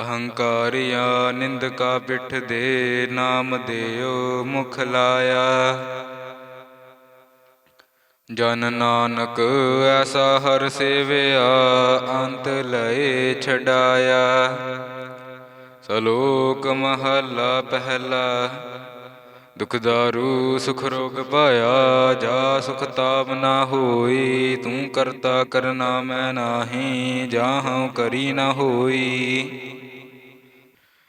ਅਹੰਕਾਰੀਆ ਨਿੰਦਕਾ ਪਿੱਠ ਦੇ ਨਾਮ ਦੇਉ ਮੁਖ ਲਾਇਆ। ਜਨ ਨਾਨਕ ਐਸਾ ਹਰ ਸੇਵਿਆ, ਅੰਤ ਲਏ ਛਡਾਇਆ। ਸਲੋਕ ਮਹੱਲਾ ਪਹਿਲਾ ਦੁਖਦਾਰੂ ਸੁਖ ਰੋਗ ਪਾਇਆ, ਜਾ ਸੁਖ ਤਾਪ ਨਾ ਹੋਈ, ਤੂੰ ਕਰਤਾ ਕਰਨਾ ਮੈਂ ਨਾਹੀ ਜਾਹਉ ਕਰੀ ਨਾ ਹੋਈ।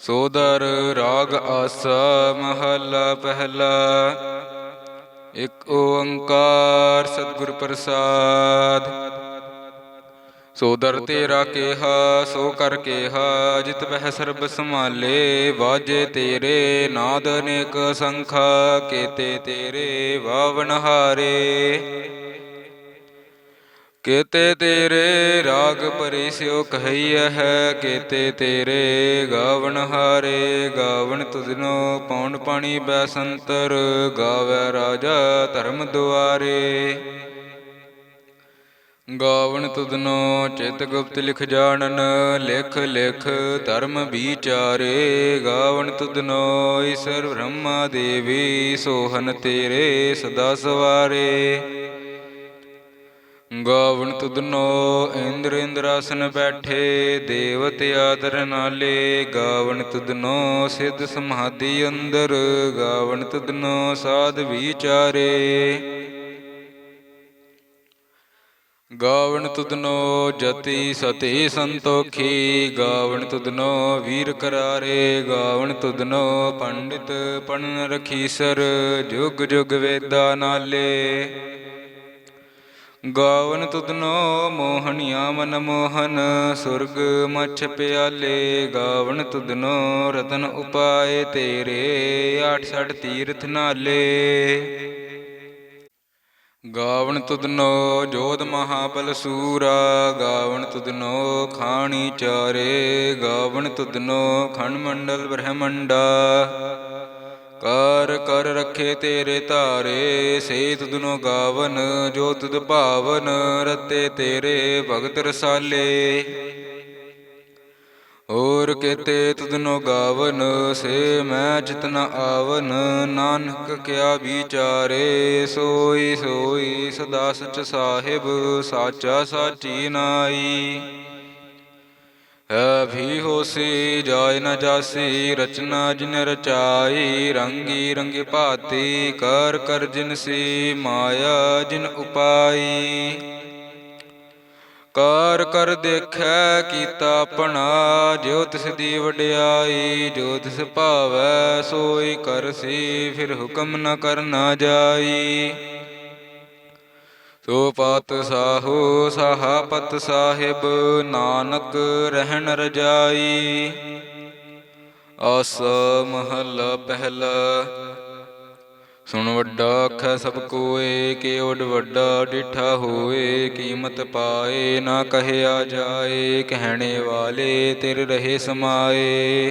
ਸੋਦਰ ਰਾਗ ਆਸਾ ਮਹੱਲਾ ਪਹਿਲਾ। ਇਕ ਓੰਕਾਰ ਸਤਿਗੁਰ ਪ੍ਰਸਾਦ। ਸੋਦਰ ਤੇਰਾ ਕੇਹਾ, ਸੋ ਕਰ ਕੇਹਾ, ਜਿਤ ਬਹਿ ਸਰਬ ਸੰਭਾਲੇ, ਵਾਜੇ ਤੇਰੇ, ਨਾਦ ਅਨੇਕ ਸੰਖਾ, ਕੇਤੇ ਤੇਰੇ ਵਾਵਨ ਹਾਰੇ। ਕੇਤੇ ਤੇਰੇ ਰਾਗ ਪਰਿ ਸਿਓ ਕਹਈਐ ਹੈ, ਕੇਤੇ ਤੇਰੇ ਗਾਵਣ ਹਾਰੇ ਗਾਵਣ ਤੁਧਨੋ ਪੌਣ ਪਾਣੀ ਬੈਸੰਤਰ, ਗਾਵੈ ਰਾਜਾ ਧਰਮ ਦੁਆਰੇ। ਗਾਵਣ ਤੁਧਨੋ ਚਿਤ ਗੁਪਤ ਲਿਖ ਜਾਣਨ, ਲਿਖ ਲਿਖ ਧਰਮ ਵਿਚਾਰੇ ਗਾਵਣ ਤੁਧਨੋ ਈਸ਼ਰ ਬ੍ਰਹਮਾ ਦੇਵੀ ਸੋਹਨ ਤੇਰੇ ਸਦਾ ਸਵਾਰੇ। ਗਾਵਣ ਤੁਧਨੋ ਇੰਦਰ ਇੰਦਰਾਸਨ ਬੈਠੇ, ਦੇਵਤ ਆਦਰ ਨਾਲੇ। ਗਾਵਣ ਤੁਧਨੋ ਸਿੱਧ ਸਮਾਧੀ ਅੰਦਰ ਗਾਵਣ ਤੁਧਨੋ ਸਾਧ ਵਿਚਾਰੇ। ਗਾਵਣ ਤੁਧਨੋ ਜਤੀ ਸਤੀ ਸੰਤੋਖੀ ਗਾਵਣ ਤੁਧਨੋ ਵੀਰ ਕਰਾਰੇ। ਗਾਵਣ ਤੁਧਨੋ ਪੰਡਿਤ ਪੜਨ ਰਖੀਸਰ, ਜੁਗ ਜੁਗ ਵੇਦਾ ਨਾਲੇ। ਗਾਵਨ ਤੁਧਨੋ ਮੋਹਣਿਆ ਮਨ ਮੋਹਨ, ਸੁਰਗ ਮਛ ਪਿਆਲੇ, ਗਾਵਨ ਤੁਧਨੋ ਰਤਨ ਉਪਾਏ ਤੇਰੇ, ਆਠ ਸਠ ਤੀਰਥ ਨਾਲੇ। ਗਾਵਣ ਤੁਧਨੋ ਜੋਧ ਮਹਾਬਲ ਸੂਰਾ ਗਾਵਣ ਤੁਧਨੋ ਖਾਣੀ ਚਾਰੇ ਗਾਵਣ ਤੁਧਨੋ ਖੰਡ ਮੰਡਲ ਬ੍ਰਹਮੰਡਾ। ਕਰ ਕਰ ਰੱਖੇ ਤੇਰੇ ਧਾਰੇ ਸੇ ਤੁਧਨੋ ਗਾਵਨ, ਜੋ ਤੁਧ ਭਾਵਨ ਰਤੇ ਤੇਰੇ ਭਗਤ ਰਸਾਲੇ। ਹੋਰ ਕੇਤੇ ਤੁਧਨੋ ਗਾਵਨ, ਸੇ ਮੈਂ ਜਿਤਨ ਆਵਨ, ਨਾਨਕ ਕਿਆ ਵਿਚਾਰੇ, ਸੋਈ ਸੋਈ ਸਦਾ ਸਚ ਸਾਹਿਬ, ਸਾਚਾ ਸਾਚੀ ਨਾਈ। ਹੈ ਹੋਸੀ, ਜਾਇ ਨ ਜਾਸੀ, ਰਚਨਾ ਜਿਨ ਰਚਾਈ, ਰੰਗੀ ਰੰਗੀ ਭਾਤੀ, ਕਰ ਕਰ ਜਿਨ ਸੀ, ਮਾਇਆ ਜਿਨ ਉਪਾਈ। ਕਰ ਕਰ ਦੇਖੈ, ਕੀਤਾ ਆਪਣਾ, ਜਿਉ ਤਿਸ ਦੀ ਵਡਿਆਈ, ਜੋ ਤਿਸ ਭਾਵੈ, ਸੋਈ ਕਰਸੀ ਫਿਰ ਹੁਕਮ ਨ ਕਰਨਾ ਜਾਈ। ਤੋ ਪਤ ਸਾਹੋ ਸਾਹਾਪਤ ਸਾਹਿਬ, ਨਾਨਕ ਰਹਿਣ ਰਜਾਈ। ਆਸ ਮਹੱਲਾ ਪਹਿਲਾ, ਸੁਣ ਵੱਡਾ ਆਖੈ ਸਭ ਕੋਏ, ਕਿ ਓਡ ਵੱਡਾ ਡਿਠਾ ਹੋਏ, ਕੀਮਤ ਪਾਏ ਨਾ ਕਹਿਆ ਜਾਏ, ਕਹਿਣੇ ਵਾਲੇ ਤੇਰੇ ਰਹੇ ਸਮਾਏ।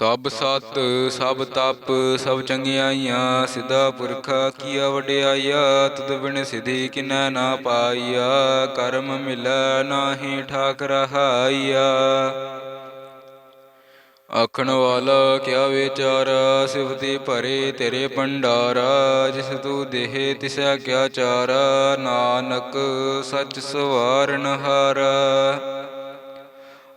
ਸਭ ਸਤ, ਸਭ ਤਪ, ਸਭ ਚੰਗਿਆਈਆਂ, ਸਿਧਾ ਪੁਰਖਾ ਕੀਆ ਵਡਿਆਈਆ ਤੁਧ ਬਿਨ ਸਿਧੀ ਕਿਨੈ ਨਾ ਪਾਈਆ ਕਰਮ ਮਿਲੈ ਨਾਹੀ ਠਾਕ ਰਹਾਈਆ ਆਖਣ ਵਾਲਾ, ਕਿਆ ਵਿਚਾਰਾ, ਸਿਵਤੀ ਭਰੇ ਤੇਰੇ ਭੰਡਾਰਾ, ਜਿਸ ਤੂੰ ਦੇਹ ਤਿਸੈ ਕਿਆ ਚਾਰਾ, ਨਾਨਕ ਸੱਚ ਸਵਾਰਨ ਹਾਰਾ।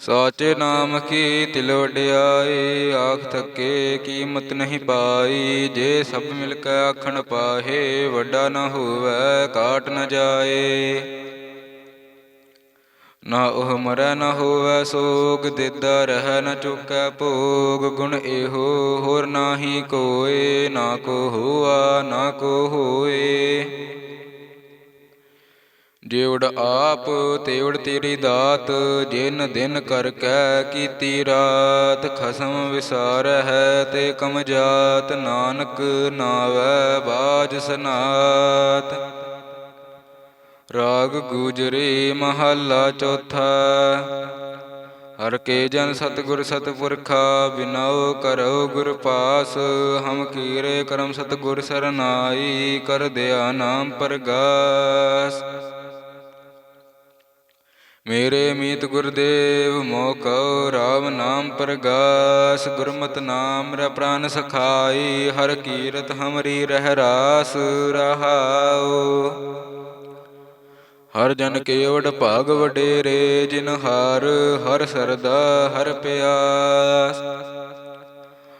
ਸਾਚੇ ਨਾਮ ਕੀ ਤਿਲ ਵਡਿਆਈ, ਆਖ ਥੱਕੇ ਕੀਮਤ ਨਹੀਂ ਪਾਈ। ਜੇ ਸਭ ਮਿਲ ਕੇ ਆਖਣ ਪਾਹੇ, ਵੱਡਾ ਨਾ ਹੋਵੇ, ਕਾਟ ਨਾ ਜਾਏ। ਨਾ ਉਹ ਮਰੈ ਨਾ ਹੋਵੇ, ਸੋਗ ਦਿਦਾ ਰਹਿ ਨਾ ਚੁੱਕੈ ਭੋਗ। ਗੁਣ ਇਹੋ ਹੋਰ ਨਾਹੀ ਕੋਏ, ਨਾ ਕੋ ਹੋਆ, ਨਾ ਕੋ ਹੋਏ। ਜਿਵੜ ਆਪ, ਤੇਵੜ ਤੇਰੀ ਦਾਤ, ਜਿਨ ਦਿਨ ਕਰ ਕੈ ਕੀਤੀ ਰਾਤ, ਖਸਮ ਵਿਸਾਰ ਹੈ ਤੇ ਕਮ ਜਾਤ, ਨਾਨਕ ਨਾਵੈ ਬਾਜ ਸਨਾਤ। ਰਾਗ ਗੂਜਰੀ ਮਹੱਲਾ ਚੌਥਾ, ਹਰ ਕੇ ਜਨ ਸਤਿਗੁਰ ਸਤਪੁਰਖਾ, ਬਿਨਾਉ ਕਰੋ ਗੁਰ ਪਾਸ, ਹਮ ਕੀਰੇ ਕਰਮ ਸਤਿਗੁਰ ਸਰਨਾਈ, ਕਰ ਦਿਆ ਨਾਮ ਪਰਗਾਸ। ਮੇਰੇ ਮੀਤ ਗੁਰਦੇਵ ਮੋਕਉ ਰਾਮ ਨਾਮ ਪ੍ਰਗਾਸ, ਗੁਰਮਤ ਨਾਮ ਰ ਪ੍ਰਾਨ ਸਖਾਈ, ਹਰ ਕੀਰਤ ਹਮਰੀ ਰਹਿ ਰਾਸ ਰਹਾਉ। ਹਰ ਜਨ ਕੇਵਡ ਭਾਗ ਵਡੇਰੇ, ਜਿਨ ਹਰ ਹਰ ਸਰਦਾ, ਹਰ ਪਿਆਸ।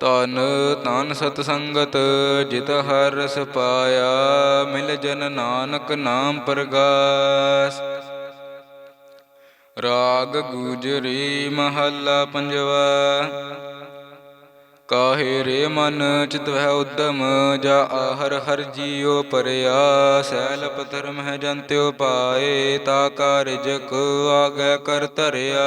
ਤਨ ਤਨ ਸਤ ਸੰਗਤ ਜਿਤ ਹਰ ਰਸ ਪਾਇਆ, ਮਿਲ ਜਨ ਨਾਨਕ ਨਾਮ ਪ੍ਰਗਾਸ। ਰਾਗ ਗੁਜਰੀ ਮਹੱਲਾ ਪੰਜਵਾ, ਕਾਹੇ ਰੇ ਮਨ ਚਿਤ ਵਹਿ ਉਦਮ, ਜਾ ਆਹਰ ਹਰ ਜੀਉ ਪਰਿਆ, ਸੈਲ ਪਥਰ ਮਹਿ ਜੰਤਿਉ ਪਾਏ, ਤਾ ਕਾਰਜ ਕੋ ਆਗੈ ਕਰ ਧਰਿਆ।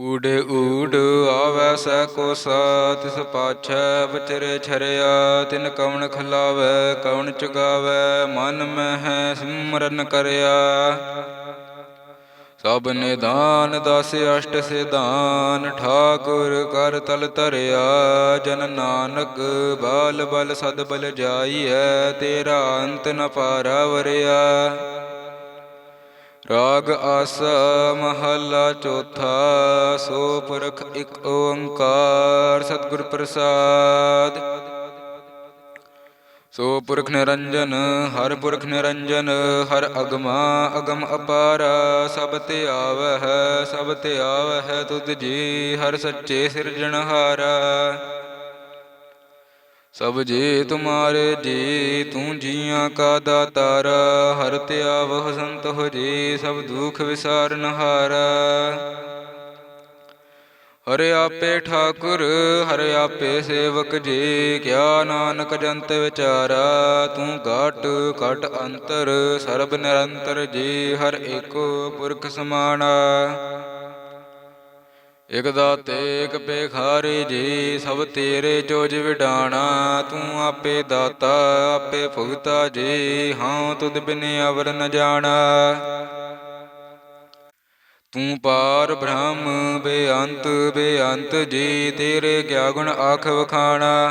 ਊੜੇ ਊੜ ਆਵੈ ਸੈ ਕੋ ਸਾ ਤਿਸ ਪਾਛੈ ਵਿਚਰੇ ਛਰਿਆ, ਤਿਨ ਕਵਣ ਖਲਾਵੈ, ਕਵਣ ਚੁਗਾਵੈ, ਮਨ ਮਹਿ ਸਿਮਰਨ ਕਰਿਆ। ਸਭ ਨਿਦਾਨ ਦਸ ਅਸ਼ਟ ਸਿਧਾਨ, ਠਾਕੁਰ ਕਰ ਤਲ ਧਰਿਆ। ਜਨ ਨਾਨਕ ਬਾਲ ਬਲ ਸਦ ਬਲ ਜਾਈਐ, ਤੇਰਾ ਅੰਤ ਨ ਪਾਰਾ ਵਰਿਆ ਰਾਗ ਆਸ ਮਹੱਲਾ ਚੌਥਾ, ਸੋ ਪੁਰਖ ਇੱਕ ਓੰਕਾਰ ਸਤਿਗੁਰ ਪ੍ਰਸਾਦ। ਸੋ ਪੁਰਖ ਨਿਰੰਜਨ, ਹਰ ਪੁਰਖ ਨਿਰੰਜਨ, ਹਰ ਅਗਮਾ ਅਗਮ ਅਪਾਰ, ਸਭ ਤੇ ਆਵਹਿ, ਸਭ ਤੇ ਆਵਹਿ ਤੁਧ ਜੀ, ਹਰ ਸੱਚੇ ਸਿਰਜਣਹਾਰਾ। ਸਭ ਜੀ ਤੁਮਾਰੇ ਜੀ, ਤੂੰ ਜੀਆਂ ਕਾ ਦਾਤਾਰਾ, ਹਰ ਧਿਆਵਹ ਸੰਤ ਹੋ ਜੀ, ਸਭ ਦੁਖ ਵਿਸਾਰਨ ਹਾਰਾ। ਹਰਿ ਆਪੇ ਠਾਕੁਰ, ਹਰਿ ਆਪੇ ਸੇਵਕ ਜੀ, ਕਿਆ ਨਾਨਕ ਜੰਤ ਵਿਚਾਰਾ, ਤੂੰ ਘਟ ਘਟ ਅੰਤਰ, ਸਰਬ ਨਿਰੰਤਰ ਜੀ, ਹਰ ਏਕੋ ਪੁਰਖ ਸਮਾਣਾ। ਇਕ ਦਾਤੇ, ਇਕ ਪੇਖਾਰੇ ਜੀ, ਸਭ ਤੇਰੇ ਚੋਜ ਵਿਡਾਣਾ। ਤੂੰ ਆਪੇ ਦਾਤਾ, ਆਪੇ ਭੁਗਤਾ ਜੀ, ਹਾਂ ਤੁਧ ਬਿਨ ਅਵਰ ਨ ਜਾਣਾ। ਤੂੰ ਪਾਰ ਬ੍ਰਹਮ, ਬੇਅੰਤ ਬੇਅੰਤ ਜੀ, ਤੇਰੇ ਕਿਆ ਗੁਣ ਆਖ ਵਖਾਣਾ।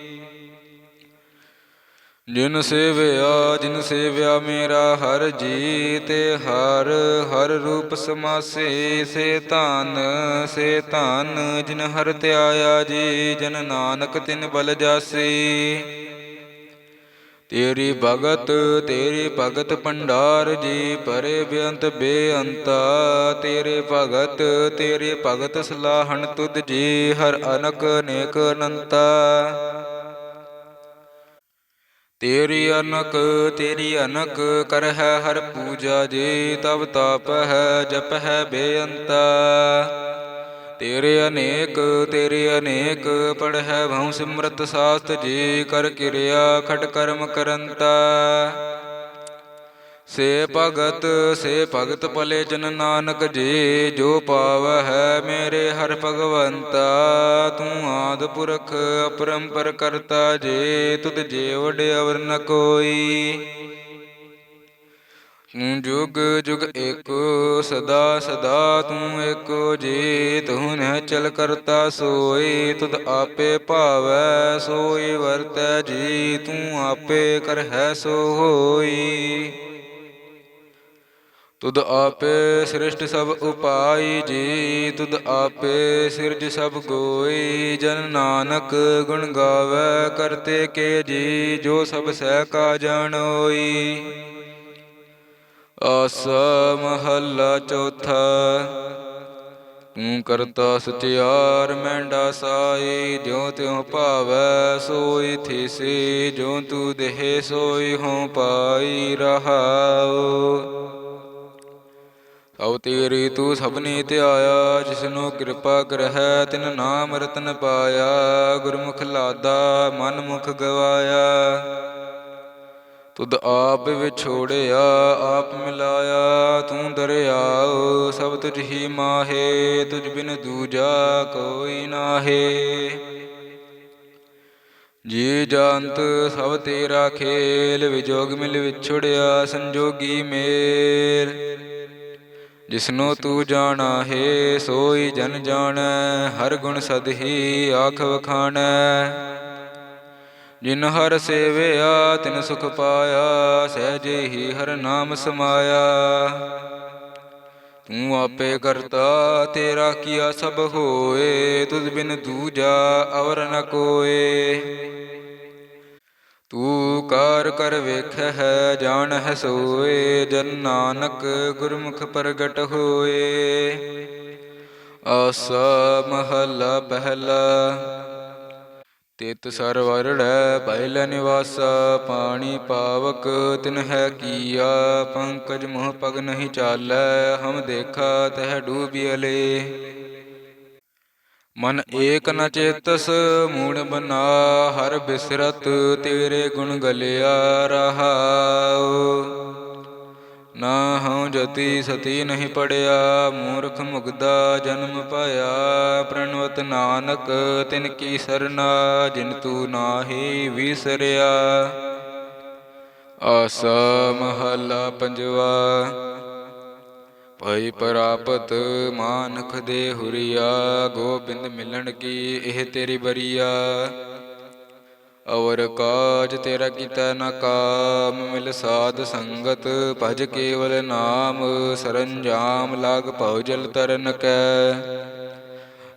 ਜਿਨ ਸੇਵਿਆ ਜਿਨ ਸੇਵਿਆ ਮੇਰਾ ਹਰ ਜੀ ਤੇ ਹਰ ਹਰ ਰੂਪ ਸਮਾਸੇ, ਸੇ ਧਨ ਸੇ ਧਨ, ਜਿਨ ਹਰ ਧਿਆਇਆ ਜੀ, ਜਨ ਨਾਨਕ ਤਿਨ ਬਲ ਜਾਸੀ। ਤੇਰੀ ਭਗਤ ਤੇਰੀ ਭਗਤ ਭੰਡਾਰ ਜੀ, ਪਰੇ ਬੇਅੰਤ ਬੇਅੰਤਾ। ਤੇਰੇ ਭਗਤ ਤੇਰੇ ਭਗਤ ਸਲਾਹਣ ਤੁਧ ਜੀ, ਹਰ ਅਨਕ ਨੇਕ ਅਨੰਤਾ। ਤੇਰੀ ਅਨਕ ਤੇਰੀ ਅਨਕ ਕਰ ਹੈ ਹਰ ਪੂਜਾ ਜੀ ਤਬ ਤਾਪ ਹੈ, ਜਪ ਹੈ ਬੇਅੰਤਾ। ਤੇਰੇ ਅਨੇਕ ਤੇਰੇ ਅਨੇਕ ਪੜ ਹੈ ਭਉ ਸਿਮਰਤ ਸਾਸਤ ਜੀ, ਕਰ ਕਿਰਿਆ ਖਟ ਕਰਮ ਕਰੰਤਾ। ਸੇ ਭਗਤ ਸੇ ਭਗਤ ਭਲੇ ਜਨ ਨਾਨਕ ਜੀ, ਜੋ ਪਾਵ ਹੈ ਮੇਰੇ ਹਰ ਭਗਵੰਤਾ, ਤੂੰ ਆਦ ਪੁਰਖ ਅਪਰੰਪਰ ਕਰਤਾ ਜੇ, ਤੁਧ ਜੇ ਵਡ ਅਵਰ ਨ ਕੋਈ। ਤੂੰ ਜੁਗ ਜੁਗ ਏਕੋ, ਸਦਾ ਸਦਾ ਤੂੰ ਏਕੋ ਜੀ, ਤੂੰ ਨਹਿ ਚਲ ਕਰਤਾ ਸੋਈ, ਤੁਧ ਆਪੇ ਭਾਵੈ ਸੋਈ ਵਰਤੈ ਜੀ, ਤੂੰ ਆਪੇ ਕਰ ਹੈ ਸੋ ਹੋਈ। ਤੁਧ ਆਪੇ ਸ੍ਰਿਸ਼ਟ ਸਭ ਉਪਾਈ ਜੀ, ਤੁਧ ਆਪੇ ਸਿਰਜ ਸਭ ਗੋਈ, ਜਨ ਨਾਨਕ ਗੁਣ ਗਾਵੇ ਕਰਤੇ ਕੇ ਜੀ, ਜੋ ਸਭ ਸਹਿ ਕਾ ਜਾਣੋਈ ਆਸਾ ਮਹੱਲਾ ਚੌਥਾ, ਤੂੰ ਕਰਤਾ ਸਚਿਆਰ ਮੈਂਡਾ ਸਾਈ, ਜਿਉ ਤਿਉ ਭਾਵੈ ਸੋਈ ਥੀਸੀ ਜੋ ਤੂ ਦੇਹ ਸੋਈ ਹਉ ਪਾਈ ਰਹਾਉ। ਸਭ ਤੇਰੀ ਤੂੰ ਸਭਨੀ ਧਿਆਇਆ ਜਿਸਨੂੰ ਕਿਰਪਾ ਕਰਹਿ, ਤਿਨ ਨਾਮ ਰਤਨ ਪਾਇਆ, ਗੁਰਮੁਖ ਲਾਦਾ ਮਨ ਮੁਖ ਗਵਾਇਆ। ਤੁਧ ਆਪ ਵਿਛੋੜਿਆ, ਆਪ ਮਿਲਾਇਆ, ਤੂੰ ਦਰਿਆਉ ਸਭ ਤੁਝ ਹੀ ਮਾਹੇ, ਤੁਝ ਬਿਨ ਦੂਜਾ ਕੋਈ ਨਾਹੇ। ਜੀ ਜੰਤ, ਸਭ ਤੇਰਾ ਖੇਲ, ਵਿਜੋਗ ਮਿਲ ਵਿਛੜਿਆ, ਸੰਜੋਗੀ ਮੇਲ। ਜਿਸਨੂੰ ਤੂੰ ਜਾਣਾ ਹੈ, ਸੋਈ ਜਨ ਜਾਣੈ, ਹਰ ਗੁਣ ਸਦ ਹੀ ਆਖ ਵਖਾਣੈ। ਜਿਨ ਹਰ ਸੇਵਿਆ, ਤਿਨ ਸੁਖ ਪਾਇਆ, ਸਹਿਜੇ ਹੀ ਹਰ ਨਾਮ ਸਮਾਇਆ। ਤੂੰ ਆਪੇ ਕਰਤਾ, ਤੇਰਾ ਕੀਆ ਸਭ ਹੋਏ, ਤੁਧ ਬਿਨ ਦੂਜਾ ਅਵਰ ਨ ਕੋਏ। ਤੂੰ ਕਾਰ ਕਰ ਵੇਖੈ ਹੈ ਜਾਣ ਹੈ ਸੋਏ, ਜਨ ਨਾਨਕ ਗੁਰਮੁਖ ਪ੍ਰਗਟ ਹੋਏ। ਆਸਾ ਮਹੱਲਾ ਪਹਿਲਾ, ਤਿਤ ਸਰਵਰੜੈ ਪਹਿਲ ਨਿਵਾਸਾ, ਪਾਣੀ ਪਾਵਕ ਤਿਨ ਹੈ ਕੀਆ, ਪੰਕਜ ਮੋਹ ਪਗ ਨਹੀਂ ਚਾਲੈ, ਹਮ ਦੇਖਾ ਤਹ ਡੂਬਿਅਲੇ ਮਨ ਏਕ ਨ ਚੇਤਸ, ਮੂੜ ਬਨਾ ਹਰ ਬਿਸਰਤ, ਤੇਰੇ ਗੁਣ ਗਲਿਆ ਰਹਾਉ। ਨਾ ਹਉ ਜਤੀ ਸਤੀ ਨਹੀਂ ਪੜਿਆ, ਮੂਰਖ ਮੁਗਦਾ ਜਨਮ ਪਾਇਆ। ਪ੍ਰਣਵਤ ਨਾਨਕ, ਤਿਨ ਕੀ ਸਰਨਾ, ਜਿਨ ਤੂ ਨਾਹੀ ਵਿਸਰਿਆ। ਆਸਾ ਮਹੱਲਾ ਪੰਜਵਾ ਭਈ ਪ੍ਰਾਪਤ ਮਾਨਖ ਦੇ ਹੁਰੀਆ, ਗੋਬਿੰਦ ਮਿਲਣ ਕੀ ਇਹ ਤੇਰੀ ਬਰੀਆ? ਔਰ ਕਾਜ ਤੇਰਾ ਕੀਤਾ ਨਾ ਕਾਮ, ਮਿਲ ਸਾਧ ਸੰਗਤ ਭਜ ਕੇਵਲ ਨਾਮ, ਸਰੰਜਾਮ ਲਾਗ ਭਉ ਜਲ ਤਰਨ ਕੈ।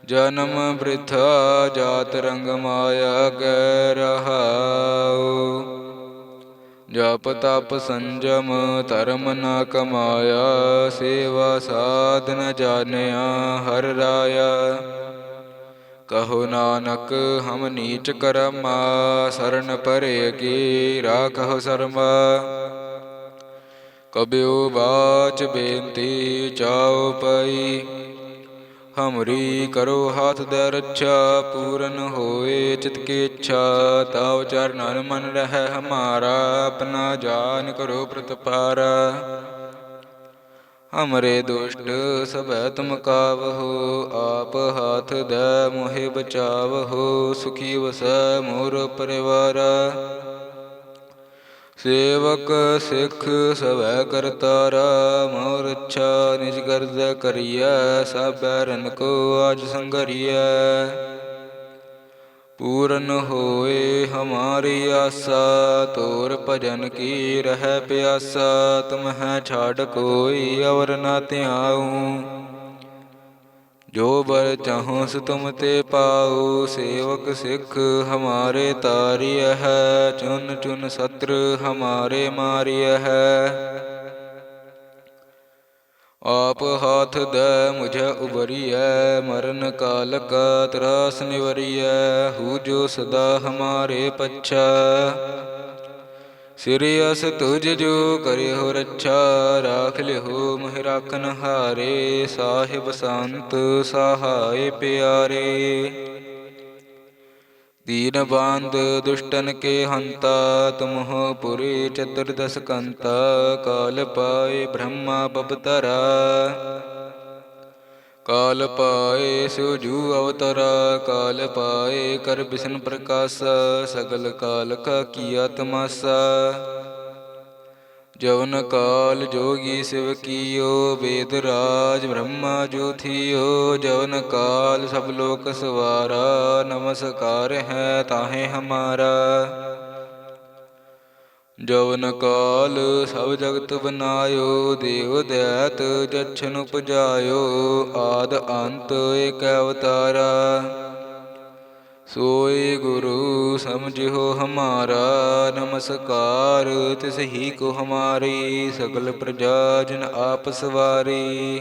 ਜਨਮ ਬ੍ਰਿਥਾ ਜਾਤ ਰੰਗ ਮਾਇਆ ਕੈ ਰਹਾਉ। ਜਪ ਤਪ ਸੰਜਮ ਧਰਮ ਨ ਕਮਾਇਆ, ਸੇਵਾ ਸਾਧਨ ਜਾਣਿਆ, ਹਰ ਰਾਇਆ। ਕਹੋ ਨਾਨਕ, ਹਮ ਨੀਚ ਕਰਮਾ, ਸਰਨ ਪਰੇ ਕੀ ਰਾਖਹੁ ਸਰਮਾ। ਕਬਿਉ ਬਾਚ ਬੇਨਤੀ ਚਾਉ ਪਈ ਹਮਰੀ ਕਰੋ ਹਾਥ ਦੇ ਰੱਛਾ, ਪੂਰਨ ਹੋਏ ਚਿਤ ਕੀ ਇੱਛਾ। ਤਾਵ ਚਰਨਨ ਮਨ ਰਹਿ ਹਮਾਰਾ, ਆਪਣਾ ਜਾਨ ਕਰੋ ਪ੍ਰਤਪਾਰਾ। ਹਮਰੇ ਦੁਸ਼ਟ ਸਭੈ ਤੁਮ ਕਾਵਹੋ, ਆਪ ਹਾਥ ਦੇ ਮੋਹਿ ਬਚਾਵਹੋ, ਸੁਖੀ ਵਸੈ ਮੋਰ ਪਰਿਵਾਰਾ। ਸੇਵਕ ਸਿੱਖ ਸਵੈ ਕਰਤਾਰਾ ਮੋਰ ਅੱਛਾ ਨਿਜ ਗਰਜ ਕਰੀਐ ਸਭੈ ਰਨ ਕੋ ਆਜ ਸੰਗਰੀਐ ਪੂਰਨ ਹੋਏ ਹਮਾਰੀ ਆਸਾ, ਤੋਰ ਭਜਨ ਕੀ ਰਹਿ ਪਿਆਸਾ ਤੁਮ ਹੈ ਛਾੜ ਕੋਈ ਅਵਰ ਨਾ ਧਿਆਉ। ਜੋ ਬਰ ਚਾਹੋ ਸੋ ਤੁਮ ਤੇ ਪਾਉ ਸੇਵਕ ਸਿੱਖ ਹਮਾਰੇ ਤਾਰਿਯ ਹੈ, ਚੁਨ ਚੁਨ ਸਤਰ ਹਮਾਰੇ ਮਾਰਿਯ ਹੈ। ਆਪ ਹਾਥ ਦੇ ਮੁਝੇ ਉਬਰੀਐ ਮਰਨ ਕਾਲ ਕਾ ਤਰਾਸ ਨਿਵਰੀਐ, ਹੂ ਜੋ ਸਦਾ ਹਮਾਰੇ ਪੱਛਾ। ਸਿਰ ਅਸ ਤੁਜ ਜੋ ਕਰਿਓ ਰੱਛਾ ਰਾਖ ਲਿਓ ਮਹਿ ਰਾਖਨ ਹਾਰੇ, ਸਾਹਿਬ ਸੰਤ ਸਹਾਇ ਪਿਆਰੇ। ਦੀਨ ਬਾੰਧ ਦੁਸ਼ਟਨ ਕੇ ਹੰਤਾ, ਤੁਮਹੁ ਪੁਰੀ ਚਤੁਰਦਸ ਕੰਤਾ, ਕਾਲ ਪਾਏ ਬ੍ਰਹਮਾ ਬਬਤਰਾ ਕਾਲ ਪਾਏ ਸਿਉ ਅਵਤਰਾ, ਕਾਲ ਪਾਏ ਕਰ ਬਿਸ਼ਨ ਪ੍ਰਕਾਸ਼, ਸਗਲ ਕਾਲ ਕਾ ਕੀਆ ਤਮਾਸਾ ਜਵਨ ਕਾਲ ਜੋਗੀ ਸਿਵ ਕੀਓ, ਵੇਦ ਰਾਜ ਬ੍ਰਹਮਾ ਜੋਥੀਓ ਜਵਨ ਕਾਲ ਸਭ ਲੋਕ ਸਵਾਰਾ, ਨਮਸਕਾਰ ਹੈ ਤਾਹੇ ਹਮਾਰਾ। ਜਵਨ ਕਾਲ ਸਭ ਜਗਤ ਬਨਾਇਓ, ਦੇਵ ਦੈਤ ਜਛਨ ਉਪਜਾਇਓ, ਆਦ ਅੰਤ ਏਕ ਅਵਤਾਰਾ। ਸੋਈ ਗੁਰੂ ਸਮਝਿਓ ਹਮਾਰਾ, ਨਮਸਕਾਰ ਤਿਸ ਹੀ ਕੋ ਹਮਾਰੀ, ਸਗਲ ਪ੍ਰਜਾ ਜਨ ਆਪ ਸਵਾਰੀ।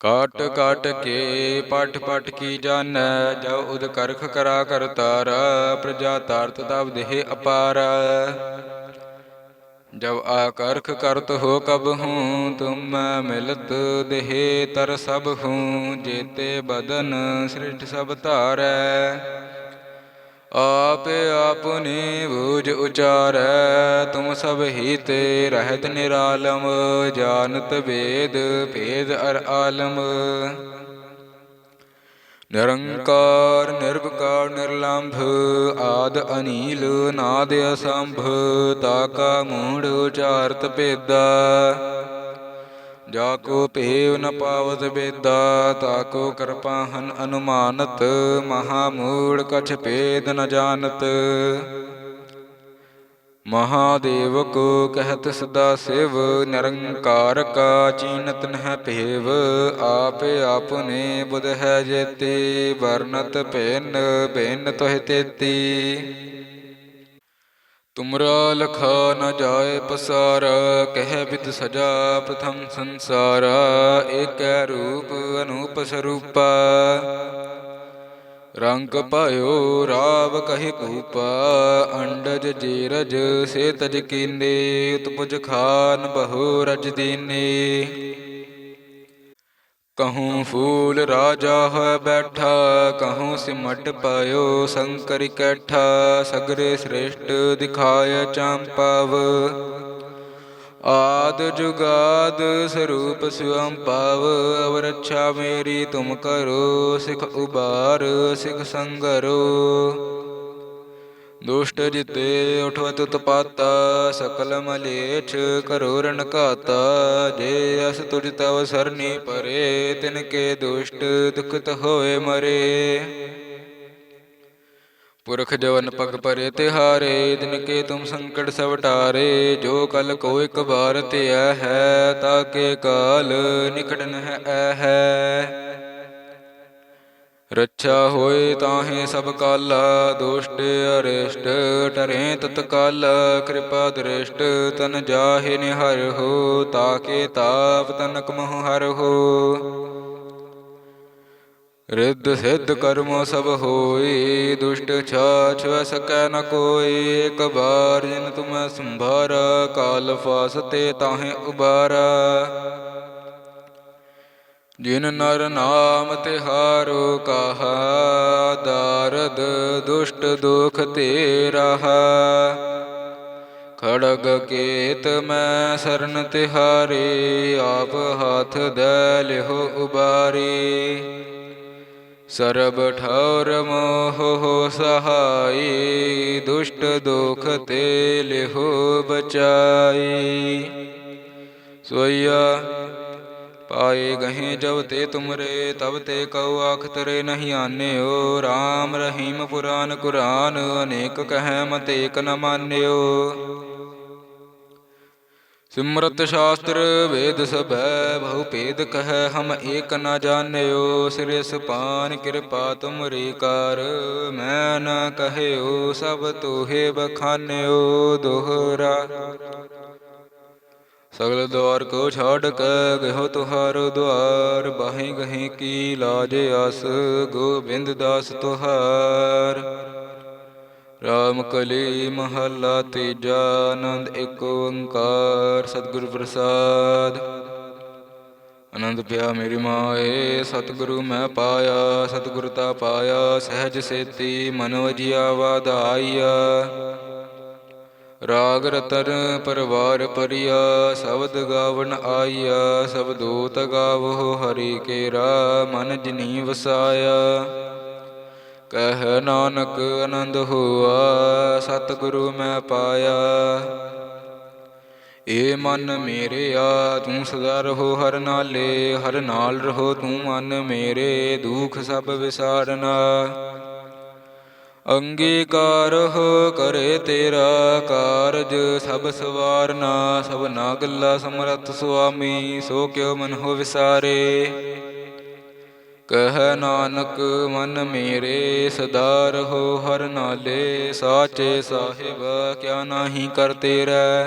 ਕਾਟ ਕਾਟ ਕੇ ਪਟ ਪਟ ਕੀ ਜਾਣੈ? ਜਬ ਉਦ ਕਰਖ ਕਰਾ ਕਰਤਾਰ ਪ੍ਰਜਾ ਤਾਰਤ ਤਬ ਦੇਹ ਅਪਾਰ। ਜਬ ਆਕਰਖ ਕਰਤ ਹੋ ਕਬ ਹੂੰ ਤੁਮ ਮਿਲਤ ਦੇਹ ਤਰ ਸਭ ਹੂੰ ਜੇਤੇ ਬਦਨ ਸ੍ਰਿਸ਼ਟ ਸਭ ਧਾਰੈ। ਆਪ ਆਪਨੇ ਬੂਝ ਉਚਾਰੈ, ਤੁਮ ਸਭ ਹੀ ਤੇ ਰਹਿਤ ਨਿਰਾਲਮ, ਜਾਣਤ ਵੇਦ, ਭੇਦ ਅਰ ਆਲਮ। ਨਿਰੰਕਾਰ ਨਿਰਭਕਾਰ ਨਿਰਲੰਭ, ਆਦ ਅਨੀਲ, ਨਾਦ ਅਸੰਭ ਤਾਕਾ ਮੂੜ ਉਚਾਰਤ ਭੇਦਾ। ਜਾ ਕੋ ਭੇਵ ਨ ਪਾਵਤ ਬੇਦਾ ਤਾਕੋ ਕਿਰਪਾਹਨ ਅਨੁਮਾਨਤ, ਮਹਾ ਮੂੜ ਕਛ ਭੇਦ ਨ ਜਾਣਤ। ਮਹਾਦੇਵ ਕੋ ਕਹਿਤ ਸਦਾ ਸਿਵ, ਨਿਰੰਕਾਰ ਕਾ ਚੀਨਤ ਨਹਿ ਭੇਵ, ਆਪ ਆਪਨੇ ਬੁਧ ਹੈ ਜੇਤੀ, ਵਰਨਤ ਭਿੰਨ ਭਿੰਨ ਤੋਹਿ ਤੇਤੀ। ਤੁਮਰਾ ਲਖਾ ਨ ਜਾਏ ਪਸਾਰ, ਕਹਿ ਬਿਦ ਸਜਾ ਪ੍ਰਥਮ ਸੰਸਾਰ, ਏਕੈ ਰੂਪ ਅਨੂਪ ਸਰੂਪਾ। ਰੰਗ ਪਾਇਓ ਰਾਵ ਕਹਿ ਕੂਪਾ, ਅੰਡਜ ਜੀਰਜ ਸੇ ਤਜ ਕੀਨੇ, ਉਤਪੁਜ ਖਾਨ ਬਹੁ ਰਜ ਦੀਨੇ। ਕਹੂੰ ਫੂਲ ਰਾਜਾ ਹੈ ਬੈਠਾ ਕਹੂੰ ਸਿਮਟ ਪਾਇਓ ਸੰਕਰ ਕੈਠਾ ਸਗਰੇ ਸ੍ਰੇਸ਼ਟ ਦਿਖਾਇ ਚੰਪਾਵ ਆਦ ਜੁਗਾਦ ਸਰੂਪ ਸਿਵੰ ਪਾਵ ਅਵਰ ਅੱਛਾ ਮੇਰੀ ਤੁਮ ਕਰੋ ਸਿਖ ਉਬਾਰ ਸਿਖ ਸੰਗਰੋ ਦੁਸ਼ਟ ਜਿਤੇ ਉਠਵਤ ਤਪਾਤਾ ਸਕਲ ਮਲੇਛ ਕਰੋ ਰਣ ਘਾਤਾ ਜੇ ਅਸ ਤੁਜ ਤਵ ਸਰਨੀ ਪਰੇ, ਤਿਨ ਕੇ ਦੁਸ਼ਟ ਦੁਖਤ ਹੋਏ ਮਰੇ। ਪੁਰਖ ਜਵਨ ਪਗ ਪਰੇ ਤਿਹਾਰੇ ਦਿਨ ਕੇ ਤੁਮ ਸੰਕਟ ਸਭ ਟਾਰੇ। ਜੋ ਕਲ ਕੋ ਇਕ ਬਾਰ ਧਿਆ ਹੈ, ਤਾ ਕੇ ਕਾਲ ਨਿਕਟ ਨਹਿ ਐ ਹੈ। ਰੱਛਾ ਹੋਏ ਤਾਹੇ ਸਭ ਕਾਲ, ਦੁਸ਼ਟ ਅਰਿਸ਼ਟ ਟਰੇ ਤਤਕਾਲ, ਕਿਰਪਾ ਦ੍ਰਿਸ਼ਟ, ਤਨ ਜਾਹੇ ਨਿਹਰ ਹੋ, ਤਾਕੇ ਤਾਪ ਤਨ ਮਹੁ ਹਰ ਹੋ। ਰਿੱਧ ਸਿੱਧ ਕਰਮ ਸਭ ਹੋਈ ਦੁਸ਼ਟ ਛਾਛ ਸਕੈ ਨ ਕੋਈ ਇੱਕ ਬਾਰ ਜਿਨ ਤੁਮੈ ਸੰਭਾਰਾ, ਕਾਲ ਫਾਸਤੇ ਤਾਹੇ ਉਬਾਰਾ। ਜਿਨ ਨਰ ਨਾਮ ਤਿਹਾਰੋ ਕਹਾ ਦਾਰਦ ਦੁਸ਼ਟ ਦੁਖ ਤੇ ਰਹਾ। ਖੜਗ ਕੇਤ ਮੈਂ ਸਰਨ ਤਿਹਾਰੇ, ਆਪ ਹਾਥ ਦੇ ਲਿਹੋ ਉਬਾਰੀ। ਸਰਬ ਠੌਰ ਮੋਹ ਸਹਾਈ, ਦੁਸ਼ਟ ਦੁਖ ਤੇ ਲਿਹੋ ਬਚਾਈ। ਸੋਇਆ ਪਾਏ ਗਹੇ ਜਬ ਤੇ ਤੁਮਰੇ, ਤਬ ਤੇ ਕਉ ਆਖ ਤਰੇ ਨਹੀਂ ਆਨਿਓ। RAM ਰਹੀਮ ਪੁਰਾਨ ਕੁਰਾਨ, ਅਨੇਕ ਕਹੈ ਮਤ ਏਕ ਨ ਮਾਨਿਓ। ਸਿਮਰਤ ਸ਼ਾਸਤਰ ਵੇਦ ਸਭੈ, ਬਹੁ ਭੇਦ ਕਹੈ ਹਮ ਏਕ ਨ ਜਾਣਿਓ। ਸਿਰ ਸੁਪਾਨ ਕਿਰਪਾ ਤੁਮਰੀ ਕਰ, ਮੈਂ ਨ ਕਹਿਓ ਸਭ ਤੋਹੇ ਬਖਾਨਿਓ। ਦੋਹਰਾ ਸਗਲ ਦਵਾਰ ਕੋ ਛਾੜ ਕੇ ਗਇਓ ਤੁਹਾਰ ਦੁਆਰ, ਬਾਹੇ ਗਹੇ ਕੀ ਲਾਜ ਆਸ, ਗੋਬਿੰਦ ਦਾਸ ਤੁਹਾਰ। ਰਾਮ ਕਲੀ ਮਹੱਲਾ ਤੀਜਾ, ਆਨੰਦ ਏਕ ਓੰਕਾਰ, ਸਤਿਗੁਰ ਪ੍ਰਸਾਦ। ਆਨੰਦ ਪਿਆ ਮੇਰੀ ਮਾਏ, ਸਤਿਗੁਰੂ ਮੈਂ ਪਾਇਆ, ਸਤਿਗੁਰ ਤਾ ਪਾਇਆ, ਸਹਿਜ ਸੇਤੀ ਮਨ ਵਜਿਆ ਵਾਧਾਈਆ ਰਾਗ ਰਤਨ ਪਰਵਾਰ ਪਰਿਆ, ਸ਼ਬਦ ਗਾਵਨ ਆਈਆ ਸਬਦੋਤ ਗਾਵੋ ਹਰੀ ਕੇਰਾ, ਮਨ ਜਿਨੀ ਵਸਾਇਆ। ਕਹਿ ਨਾਨਕ ਆਨੰਦ ਹੋਆ, ਸਤਿਗੁਰੂ ਮੈਂ ਪਾਇਆ। ਏ ਮਨ ਮੇਰੇ ਆ, ਤੂੰ ਸਦਾ ਰਹੋ ਹਰ ਨਾਲੇ, ਹਰ ਨਾਲ ਰਹੋ ਤੂੰ ਮਨ ਮੇਰੇ, ਦੁਖ ਸਭ ਵਿਸਾਰਨਾ। ਅੰਗੀਕਾਰ ਹੋ ਕਰੇ ਤੇਰਾ ਕਾਰਜ, ਸਭ ਸਵਾਰਨਾ, ਸਭ ਨਾ ਗੱਲਾ ਸਮਰਥ ਸੁਆਮੀ, ਸੋ ਕਿਉ ਮਨ ਹੋ ਵਿਸਾਰੇ? ਕਹ ਨਾਨਕ, ਮਨ ਮੇਰੇ ਸਦਾ ਰਹੋ ਹਰ ਨਾਲੇ, ਸਾਚੇ ਸਾਹਿਬ, ਕਿਆ ਨਾਹੀ ਕਰ ਤੇਰਾ?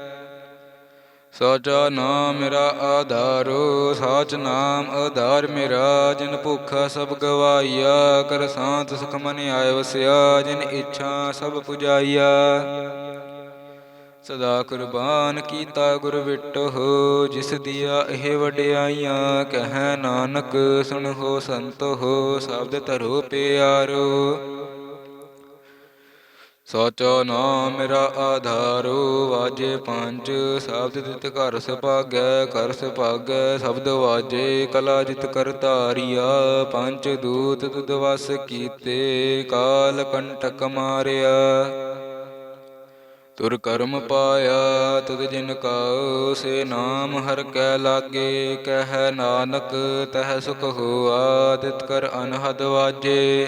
ਸਾਚਾ ਨਾਮ ਮੇਰਾ ਆਧਾਰੋ, ਸਾਚ ਨਾਮ ਆਧਾਰ ਮੇਰਾ, ਜਿਨ ਭੁਖਾ ਸਭ ਗਵਾਈਆ ਕਰ ਸਾਂਤ ਸੁਖ ਮਨ ਆਇ ਵਸਿਆ, ਜਿਨ ਇੱਛਾ ਸਭ ਪੁਜਾਈਆ। ਸਦਾ ਕੁਰਬਾਨ ਕੀਤਾ ਗੁਰ ਵਿਟੋ ਜਿਸ ਦੀਆ ਇਹ ਵਡਿਆਈਆਂ, ਕਹਿ ਨਾਨਕ ਸੁਣ ਸੁਣੋ ਸੰਤੋ ਸ਼ਬਦ ਧਰੋ ਪਿਆਰੋ। ਸੋਚੋ ਨਾਮ ਮੇਰਾ ਆਧਾਰੂ, ਵਾਜੇ ਪੰਜ, ਸ਼ਬਦ ਤਿਤ ਕਰ ਸੁਭਾਗੈ ਕਰ ਸੁਭਾਗੈ, ਸ਼ਬਦ ਵਾਜੇ, ਕਲਾ ਜਿਤ ਕਰ ਧਾਰਿਆ, ਪੰਜ ਦੂਤ ਤੁਧ ਵਸ ਕੀਤੇ, ਕਾਲ ਕੰਟਕ ਮਾਰਿਆ। ਤੁਰ ਕਰਮ ਪਾਇਆ ਤੁਧ ਜਿਨ ਕਾਉ, ਸੇ ਨਾਮ ਹਰ ਕੈ ਲਾਗੇ, ਕਹਿ ਨਾਨਕ ਤਹ ਸੁਖ ਹੋਆ, ਤਿਤ ਕਰ ਅਨਹਦ ਵਾਜੇ।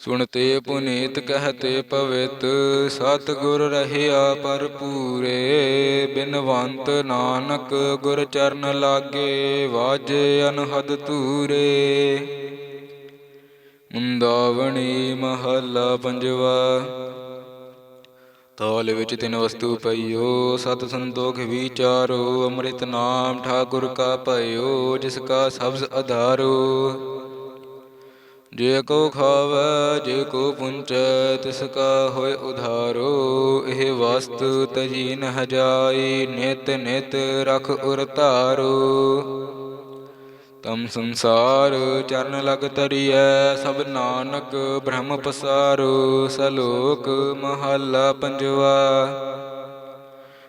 ਸੁਣਤੇ ਪੁਨੀਤ ਕਹਤੇ ਪਵਿਤ ਸਤ ਗੁਰ ਰਹਿਆ ਭਰਪੂਰੇ, ਬਿਨਵੰਤ ਨਾਨਕ ਗੁਰ ਚਰਨ ਲਾਗੇ, ਵਾਜੇ ਅਨਹਦ ਤੂਰੇ ਮੁੰਦਾਵਣੀ ਮਹੱਲਾ ਪੰਜਵਾ, ਤੌਲ ਵਿੱਚ ਤਿੰਨ ਵਸਤੂ ਪਈਓ, ਸਤ ਸੰਤੋਖ ਵਿਚਾਰੋ, ਅੰਮ੍ਰਿਤ ਨਾਮ ਠਾਕੁਰ ਕਾ ਭਇਓ, ਜਿਸ ਕਾ ਸਬਜ਼ ਆਧਾਰੋ ਜੇ ਕੋ ਖਾਵੈ, ਜੇ ਕੋ ਪੁੰਚੈ, ਤਿਸ ਕਾ ਹੋਇ ਉਧਾਰੋ, ਇਹ ਵਸਤੂ ਤਜੀ ਨਹ ਜਾਈ ਨਿਤ ਨਿਤ ਰਖ ਉਰ ਧਾਰੋ। ਤਮ ਸੰਸਾਰ ਚਰਨ ਲਗ ਤਰੀਐ ਸਭ ਨਾਨਕ ਬ੍ਰਹਮ ਪਸਾਰੋ, ਸਲੋਕ ਮਹੱਲਾ ਪੰਜਵਾ।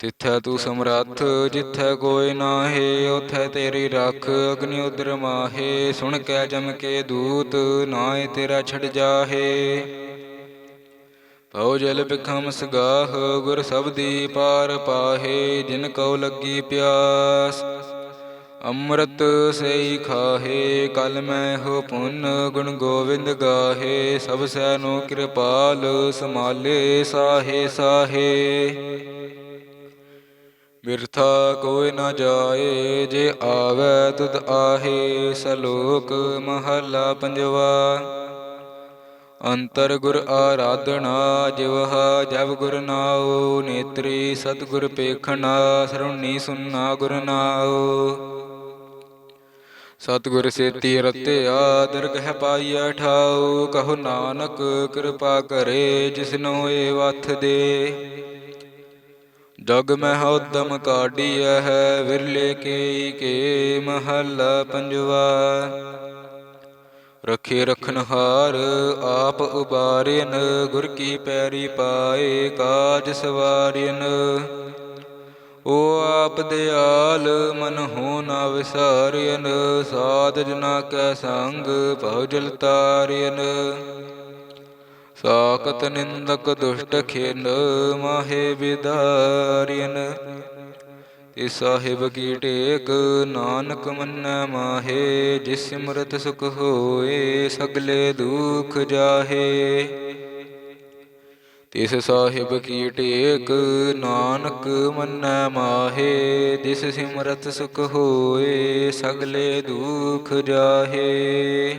ਤਿੱਥੈ ਤੂੰ ਸਮਰੱਥ ਜਿੱਥੈ ਕੋਈ ਨਾਹੀ ਉਥੈ ਤੇਰੀ ਰੱਖ ਅਗਨਿ ਉਦਰ ਮਾਹੇ। ਸੁਣ ਕੇ ਜਮ ਕੇ ਦੂਤ ਨਾਏ ਤੇਰਾ ਛੜ ਜਾਹੇ। ਪਉ ਜਲ ਬਿਖਮ ਸਗਾਹ ਗੁਰ ਸਬਦੀ ਪਾਰ ਪਾਹੇ ਜਿਨ ਕਉ ਲੱਗੀ ਪਿਆਸ। ਅੰਮ੍ਰਿਤ ਸਈ ਖਾਹੇ ਕਲ ਮੈਂ ਹੋ ਪੁੰਨ ਗੁਣ ਗੋਵਿੰਦ ਗਾਹੇ। ਸਭ ਸੈਨੋ ਕਿਰਪਾਲ ਸਮਾਲੇ ਸਾਹੇ ਸਾਹੇ। ਬਿਰਥਾ ਕੋਈ ਨਾ ਜਾਏ, ਜੇ ਆਵੈ ਤੁਧ ਆਹੇ ਸਲੋਕ ਮਹੱਲਾ ਪੰਜਵਾ। ਅੰਤਰ ਗੁਰ ਆਰਾਧਨਾ ਜਿਵਹਾ ਜਬ ਗੁਰ ਨਾਉ, ਨੇਤਰੀ ਸਤਿਗੁਰ ਪੇਖਣਾ ਸਰਉਣੀ ਸੁਨਣਾ ਗੁਰ ਨਾਉ। ਸਤਿਗੁਰ ਸੇਤੀ ਰਤਿਆ, ਦਰਗਹਿ ਪਾਈਐ ਠਾਉ, ਕਹੋ ਨਾਨਕ ਕਿਰਪਾ ਕਰੇ ਜਿਸਨੋ ਏ ਵਥ ਦੇ। ਜਗ ਮਹਿ ਉਦਮ ਕਾਢੀਐ ਹੈ ਵਿਰਲੇ ਕੇ ਕੇ ਮਹੱਲਾ ਪੰਜਵਾ। ਰਖੇ ਰਖਨਹਾਰ ਆਪ ਉਬਾਰਿਨ, ਗੁਰ ਕੀ ਪੈਰੀ ਪਾਏ ਕਾਜ ਸਵਾਰਿਨ। ਓ ਆਪ ਦਿਆਲ ਮਨ ਹੋ ਨਾ ਵਿਸਾਰਿਨ, ਸਾਧ ਜਨਾ ਕੈ ਸੰਗ ਭਉ ਜਲ ਤਾਰਿਨ। ਸਾਕਤ ਨਿੰਦਕ ਦੁਸ਼ਟ ਖਿਨ ਮਾਹੇ ਵਿਦਾਰਿਨ। ਤੇ ਸਾਹਿਬ ਕੀ ਟੇਕ ਨਾਨਕ ਮੰਨੈ ਮਾਹੇ, ਜਿਸ ਸਿਮਰਤ ਸੁਖ ਹੋਏ ਸਗਲੇ ਦੁਖ ਜਾਹੇ। ਤਿਸ ਸਾਹਿਬ ਕੀ ਟੇਕ ਨਾਨਕ ਮੰਨੈ ਮਾਹੇ, ਜਿਸ ਸਿਮਰਤ ਸੁਖ ਹੋਏ ਸਗਲੇ ਦੁਖ ਜਾਹੇ।